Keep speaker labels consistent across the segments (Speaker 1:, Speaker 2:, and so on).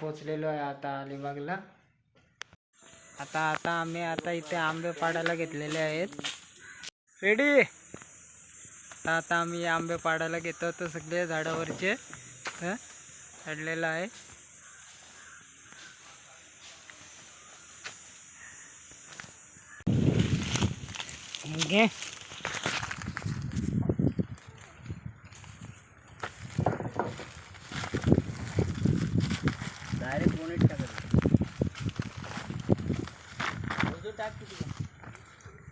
Speaker 1: पोचलेलो आहे आता अलिबागला. आता आता आम्ही आता इथे आंबे पाडायला घेतलेले आहेत. रेडी आता आता आम्ही आंबे पाडायला घेतो. तर सगळे झाडावरचे चढलेलं आहे. घे.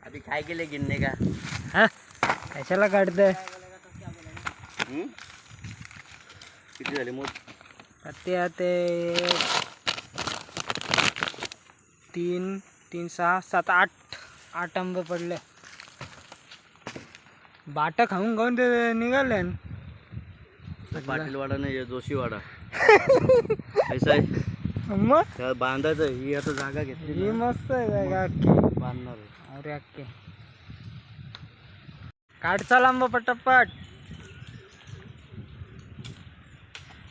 Speaker 2: अभी काय केले गिनने का।
Speaker 1: हा? कशाला काढतंय
Speaker 2: हम्म? किती झाले मोठ
Speaker 1: ते ते तीन तीन सहा सात आठ। आठ आंबे पडले। बाट खाऊन खाऊन ते निघाले न.
Speaker 2: पाटीलवाडा नाही जोशीवाडा ऐसा आहे
Speaker 1: मग?
Speaker 2: बांधायचं ही आता जागा घेतली
Speaker 1: ही
Speaker 2: ना,
Speaker 1: मस्त आहे जागा अख्खी.
Speaker 2: बांधणार आहे.
Speaker 1: अरे अख्खी. काढचा लांब पटापट.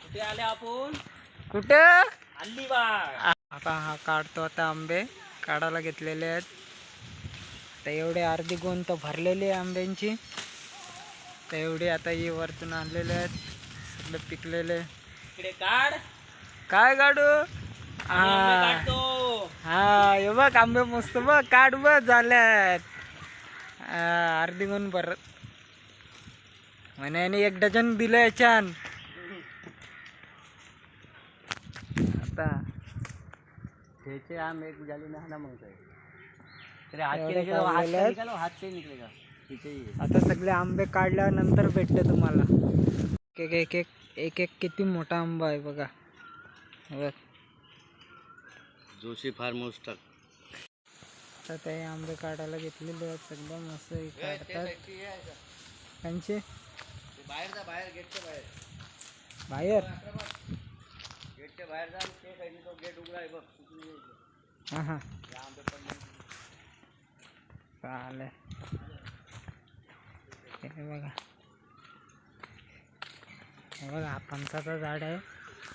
Speaker 2: कुठे आले आपण?
Speaker 1: कुठे?
Speaker 2: अलिबाग
Speaker 1: आता हा काढतो आता आंबे. काढायला घेतलेले आहेत. तर एवढे अर्धी गोण तर भरलेली आहे आंब्यांची. तर एवढे आता ही वरतून आणलेले आहेत. सगळे पिकलेले.
Speaker 2: इकडे काढ.
Speaker 1: काय काढू हा.
Speaker 2: काढतो.
Speaker 1: हा हे बघ आंबे मस्त बघ काढ बघ झाल्यात. अर्धी गुण भर. म्हणे याने एक डझन दिलं याच्यान. आता.
Speaker 2: त्याचे आम एक झाले ना ना मग तेरे
Speaker 1: एवढे
Speaker 2: के.
Speaker 1: आता सगळे आंबे काढल्यानंतर भेटते तुम्हाला. एक एक एक एक एक किती मोठा आंबा आहे बघा. हे बघ.
Speaker 2: जोशी फार्म हाऊस टाक.
Speaker 1: आता ते आंबे काढायला घेतलेले आहेत सगळं मस्त हे काढतात. त्यांचे?
Speaker 2: बाहेर? जा बाहेर गेटच्या बाहेर
Speaker 1: बाहेर
Speaker 2: गेटच्या बाहेर जा ते काही तो गेट उघडा आहे. बघ तिथून यायचं.
Speaker 1: हां हां
Speaker 2: आंबे पडले
Speaker 1: चालेल. हे बघा. हे बघा हा फणसाचं झाड आहे.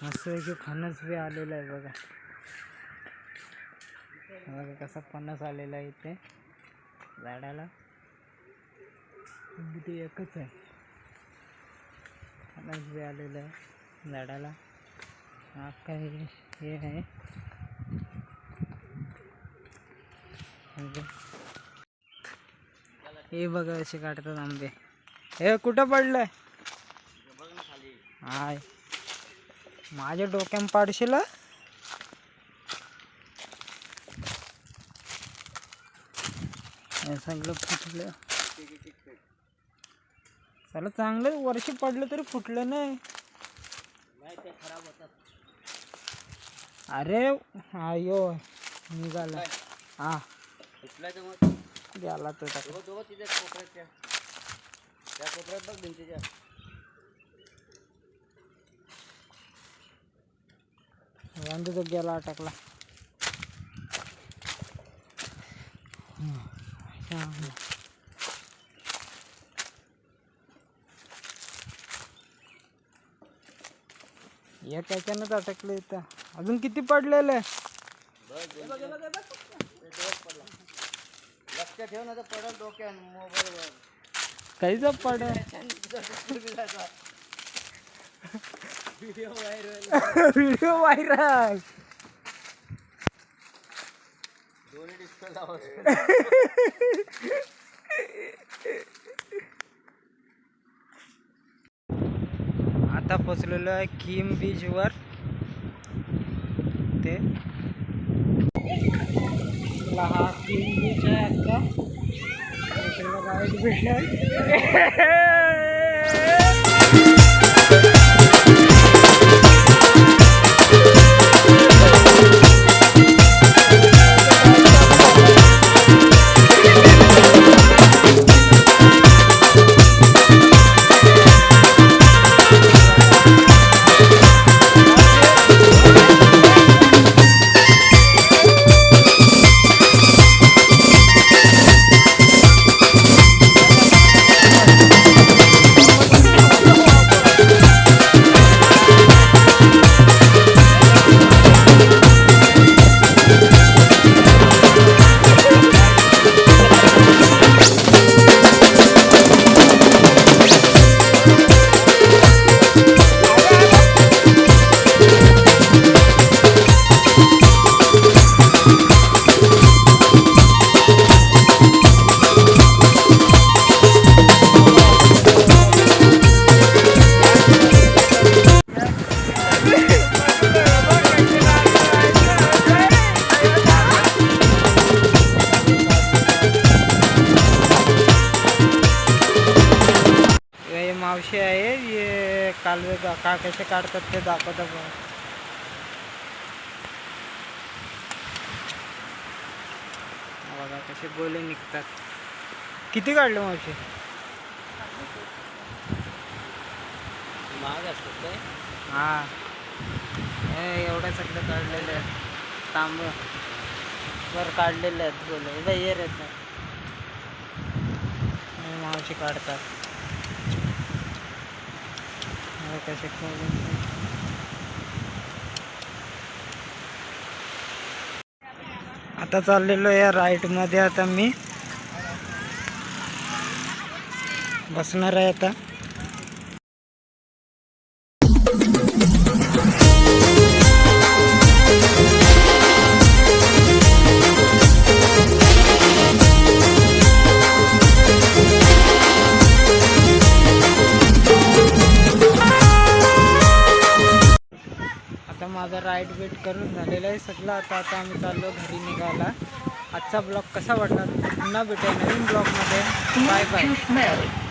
Speaker 1: मस्त की फणस बी आलेलं आहे बघा. बघा कसा पन्नास आलेला आहे इथे. झाडाला. ते एकच आहे. पन्नास बी आलेलं आहे झाडाला. अख्खा हे? हे आहे. हे हे बघा असे काढतात आंबे. हे कुठं पडलंय? हाय. माझ्या डोक्यात पाडशील? हा? सगळं फुटलं. त्याला चांगलं वर्ष पडलं तरी फुटलं नाही. अरे आयो निघाला. हा
Speaker 2: तर
Speaker 1: गेला तो
Speaker 2: कोपऱ्यात त्या
Speaker 1: तो गेला अटकला. एक याच्यानंच अटकले इथं. अजून किती पडलेले?
Speaker 2: लक्ष ठेव ना तर पडल डोक्यान मोबाईलवर
Speaker 1: काहीच पड
Speaker 2: व्हिडिओ व्हायरल
Speaker 1: व्हिडिओ व्हायरल. आता पोचलेलो आहे किम बीचवर ते आपला हा किम बीच आहे आता इकडे गाईड कालवे का का कसे काढतात ते दाखवता हा बघा कसे गोले निघतात. किती काढले मासे
Speaker 2: महाग असतात काय?
Speaker 1: हा. हे एवढ्या सगळं काढलेले आहेत. तांब वर काढलेले आहेत गोले. ये रे ते. हे मावशी काढतात. है कैसे काढून आता चाललेलो या राईटमध्ये आता मी बसणार आहे आता. करून झालेला आहे. सगळं आता आता आम्ही चाललो घरी निघायला. आजचा ब्लॉग कसा वाटला पुन्हा भेटूया नवीन ब्लॉगमध्ये. Bye bye